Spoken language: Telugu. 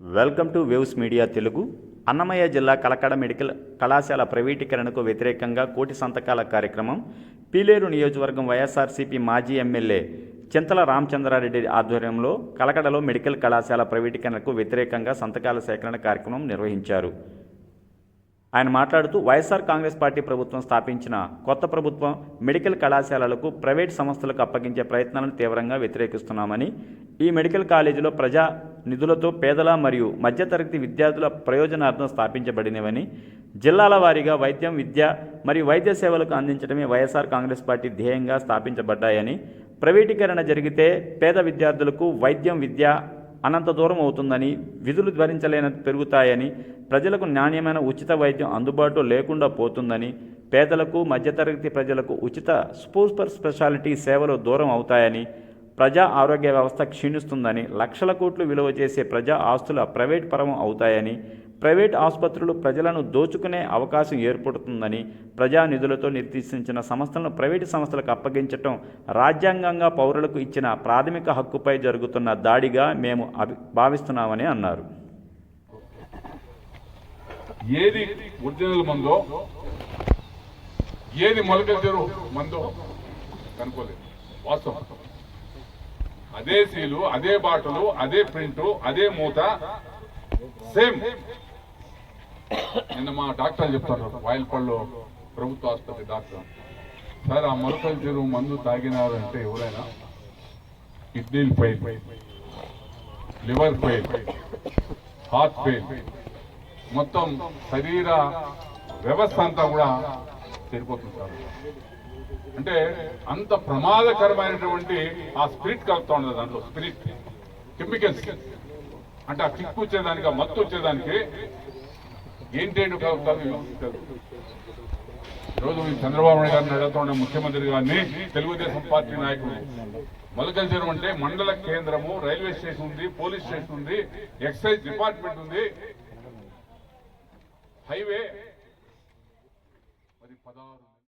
Welcome to waves media Telugu. Annamayya జిల్లా కలకడ మెడికల్ కళాశాల ప్రైవేటీకరణకు వ్యతిరేకంగా కోటి సంతకాల కార్యక్రమం. పీలేరు నియోజకవర్గం వైఎస్ఆర్సీపీ మాజీ ఎమ్మెల్యే చింతల రామచంద్రారెడ్డి ఆధ్వర్యంలో కలకడలో మెడికల్ కళాశాల ప్రైవేటీకరణకు వ్యతిరేకంగా సంతకాల సేకరణ కార్యక్రమం నిర్వహించారు. ఆయన మాట్లాడుతూ వైఎస్ఆర్ కాంగ్రెస్ పార్టీ ప్రభుత్వం స్థాపించిన కొత్త ప్రభుత్వం మెడికల్ కళాశాలలకు ప్రైవేట్ సంస్థలకు అప్పగించే ప్రయత్నాలను తీవ్రంగా వ్యతిరేకిస్తున్నామని ఈ మెడికల్ కాలేజీలో ప్రజా నిధులతో పేదల మరియు మధ్యతరగతి విద్యార్థుల ప్రయోజనార్థం స్థాపించబడినవని జిల్లాల వారీగా వైద్యం విద్య మరియు వైద్య సేవలకు అందించడమే వైఎస్ఆర్ కాంగ్రెస్ పార్టీ ధ్యేయంగా స్థాపించబడ్డాయని ప్రైవేటీకరణ జరిగితే పేద విద్యార్థులకు వైద్యం విద్య అనంత దూరం అవుతుందని విధులు భరించలేనంత పెరుగుతాయని ప్రజలకు నాణ్యమైన ఉచిత వైద్యం అందుబాటులో లేకుండా పోతుందని పేదలకు మధ్యతరగతి ప్రజలకు ఉచిత సూపర్ స్పెషాలిటీ సేవలు దూరం అవుతాయని ప్రజా ఆరోగ్య వ్యవస్థ క్షీణిస్తుందని లక్షల కోట్లు విలువ చేసే ప్రజా ఆస్తుల ప్రైవేట్ పరం అవుతాయని ప్రైవేట్ ఆసుపత్రులు ప్రజలను దోచుకునే అవకాశం ఏర్పడుతుందని ప్రజా నిధులతో నిర్దేశించిన సంస్థలను ప్రైవేటు సంస్థలకు అప్పగించటం రాజ్యాంగంగా పౌరులకు ఇచ్చిన ప్రాథమిక హక్కుపై జరుగుతున్న దాడిగా మేము అభి భావిస్తున్నామని అన్నారు. ఏది ఒరిజినల్ మందో ఏది మందో కనుకోలేదు వాస్తవం. అదే సీలు అదే బాటలు అదే ప్రింటు అదే మూత. సేమ్ నిన్న మా డాక్టర్ చెప్తారు వాయిల్పల్లి ప్రభుత్వ ఆసుపత్రి డాక్టర్. సార్ ఆ మొలకల చెరువు మందు తాగినారు అంటే ఎవరైనా? కిడ్నీలు fail liver fail heart fail మొత్తం శరీర వ్యవస్థ అంతా కూడా చెడిపోతుంది సార్. అంటే అంత ప్రమాదకరమైనటువంటి ఆ స్పిరిట్ కలుపుతా ఉండదు దాంట్లో స్పిరిట్. కెమికల్స్. అంటే ఆ కిక్ వచ్చేదానికి ఆ మత్తు వచ్చేదానికి ఏంటేంటి ఈరోజు మీ చంద్రబాబు నాయుడు గారిని అడుగుతున్న ముఖ్యమంత్రి గారిని తెలుగుదేశం పార్టీ నాయకుడు మొలకల అంటే మండల కేంద్రము రైల్వే స్టేషన్ ఉంది పోలీస్ స్టేషన్ ఉంది ఎక్సైజ్ డిపార్ట్మెంట్ ఉంది. హైవే. మరి పదహారు